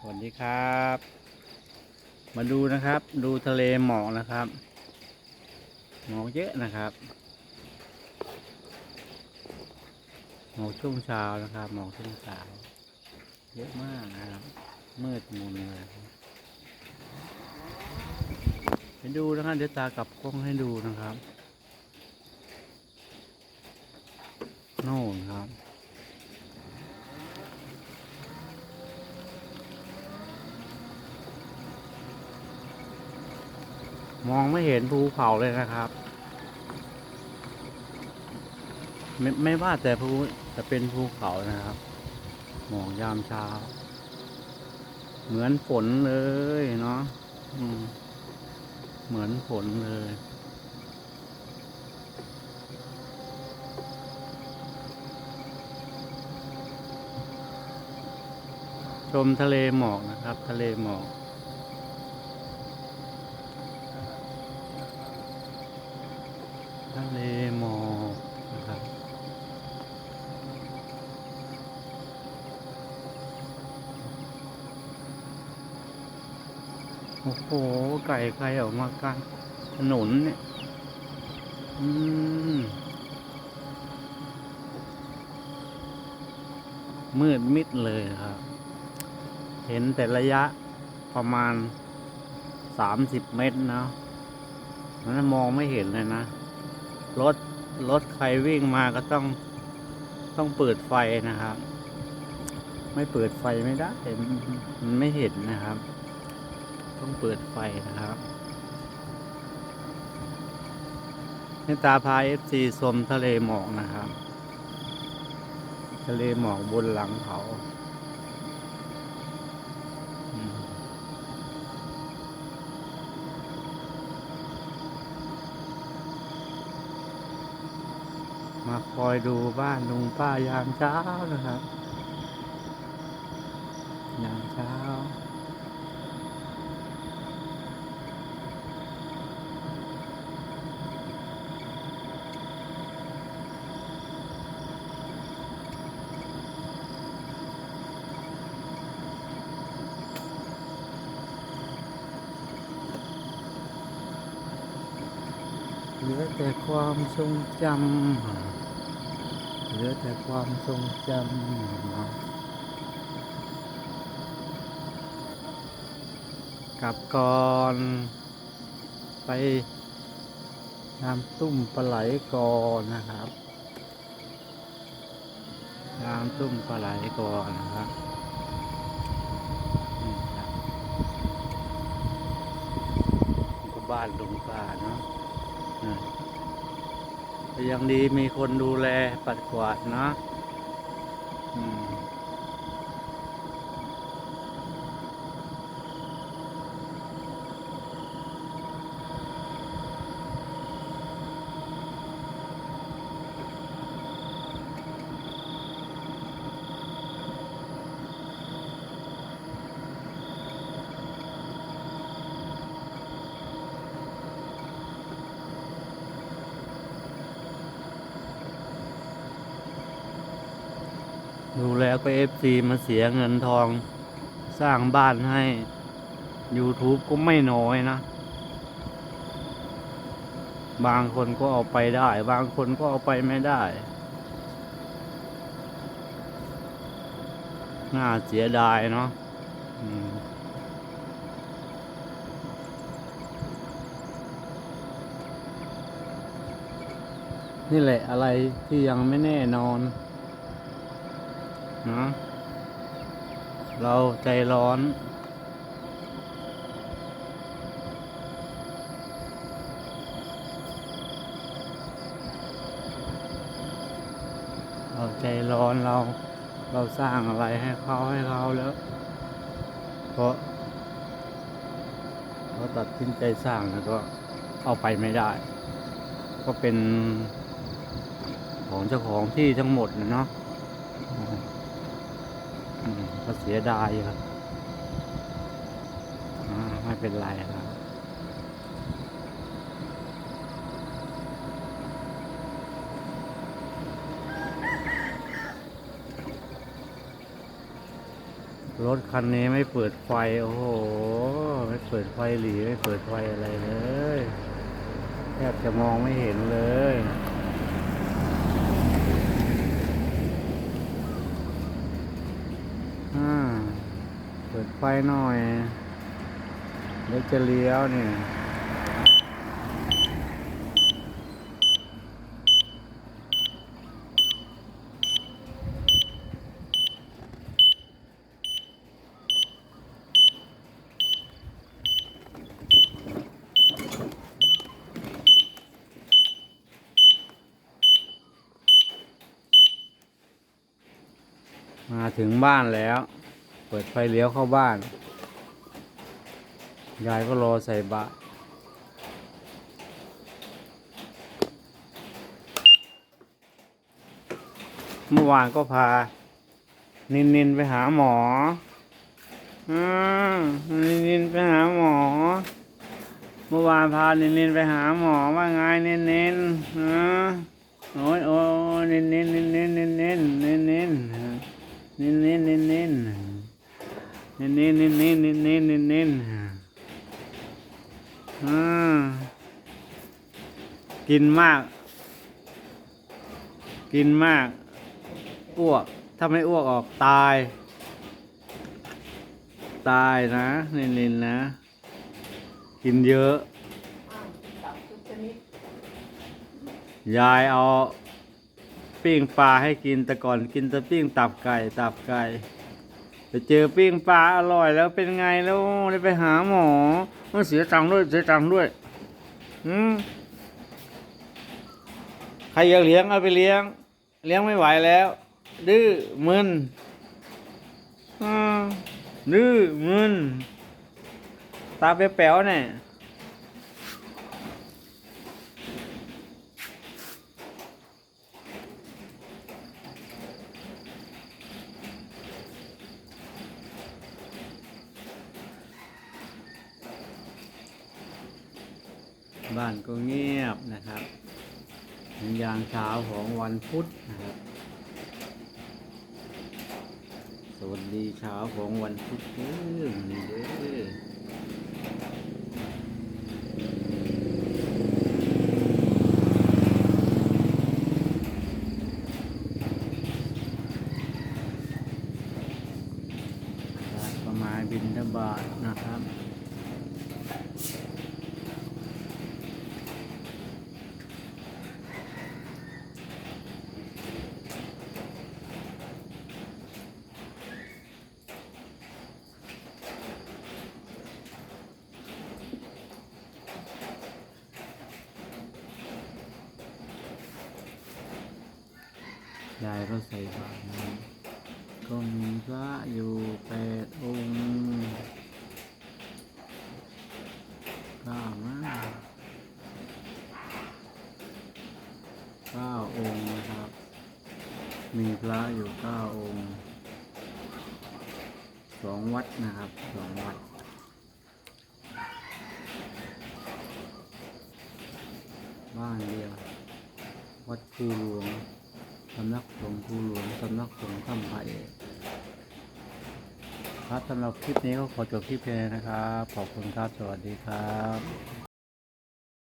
สวัสดีครับ มาดูนะครับ ดูทะเลหมอกนะครับ หมอกเยอะนะครับ หมอกช่วงเช้านะครับ หมอกช่วงเช้าเยอะมากนะครับ มืดมุนเลยไปดูนะครับเดี๋ยวตากลับกล้องให้ดูนะครับ โน่นครับ มองไม่เห็นภูเขาเลยนะครับ ไม่ไม่ว่าแต่ภูจะเป็นภูเขานะครับ หมอกยามเช้า เหมือนฝนเลยเนาะเหมือนฝนเลยชมทะเลหมอกนะครับ ทะเลหมอกะเลหมอกนะครับโอ้โห ไก่ใครออกมากลางถนนเนี่ย อืม มืดมิดเลยครับ เห็นแต่ระยะประมาณสามสิบเมตรนะมันมองไม่เห็นเลยนะ รถรถใครวิ่งมาก็ต้องต้องเปิดไฟนะครับ ไม่เปิดไฟไม่ได้มันไม่เห็นนะครับ ต้องเปิดไฟนะครับนี่ตาพาเอฟซีชมทะเลหมอกนะครับ ทะเลหมอกบนหลังเขาอืม มา คอยดูบ้านลุงป้ายามเช้านะครับยามเช้าเหลือแต่ความทรงจำเห ลือแต่ความทรงจำเนากลับก่อน ไปน้ำตุ้มปลาไหลก่อนนะครับน้ำตุ้มปลาไหลก่อนนะครับบ้านลุงป้าเนาะ ยังดีมีคนดูแลปัดกวาดนะ อืม ดูแล้วก็เอฟซีมาเสียเงินทองสร้างบ้านให้ YouTube ก็ไม่น้อยนะ บางคนก็เอาไปได้ บางคนก็เอาไปไม่ได้ น่าเสียดายเนาะนี่แหละอะไรที่ยังไม่แน่นอน นะเราใจร้อน เราใจร้อนเรา เราสร้างอะไรให้เขาให้เขาแล้ว เพราะเขาตัดสินใจสร้างแล้วก็เอาไปไม่ได้ ก็เป็นของเจ้าของที่ทั้งหมดนะเนาะ ก็เสียดายครับไม่เป็นไรครับรถคันนี้ไม่เปิดไฟ โอ้โห ไม่เปิดไฟหลีไม่เปิดไฟอะไรเลย แทบจะมองไม่เห็นเลย อ่า เปิดไฟหน่อย เดี๋ยวจะเลี้ยวเนี่ยมาถึงบ้านแล้ว เปิดไฟเลี้ยวเข้าบ้าน ยายก็รอใส่บาตรเมื่อวานก็พา นินนินไปหาหมออืมนินนินไปหาหมอ เมื่อวานพานินนินไปหาหมอว่าไงนินนินฮะโอ้ยโอ้ยนินนินนินนินนินนินนินนินนินนินนิน นินนินนินนินนินนินนินนินนินกินมาก กินมาก อ้วก ถ้าไม่อ้วกออกตาย ตายนะนินนินนะ กินเยอะ ยายเอาปิ้งปลาให้กินแต่ก่อนกินแต่ปิ้งตับไก่ ตับไก่ ไปเจอปิ้งปลาอร่อยแล้วเป็นไงแล้วได้ไปหาหมอมันเสียตังค์ด้วยเสียตังค์ด้วยอืมใครอยากเลี้ยงเอาไปเลี้ยง เลี้ยงไม่ไหวแล้ว ดื้อมึนอืมดื้อมึนตาแป๋วเนี่ย บ้านก็เงียบนะครับเป็นยามเช้าของวันพุธนะครับ สวัสดีเช้าของวันพุธเด้อนี้เด้อประมาณบินทบาทนะครับ ยายก็ใส่บาตรนะก็มีพระอยู่แปดองค์เก้ามากเก้าองค์นะครับ มีพระอยู่เก้าองค์สองวัดนะครับสองวัดบ้านเดียว วัดภูหลวงำนักสงฆ์ภูหลวงสำนักสงฆ์ถ้ำไผ่ครับสำหรับคลิปนี้ก็ขอจบคลิปเพลงนะครับ ขอบคุณครับ สวัสดีครับ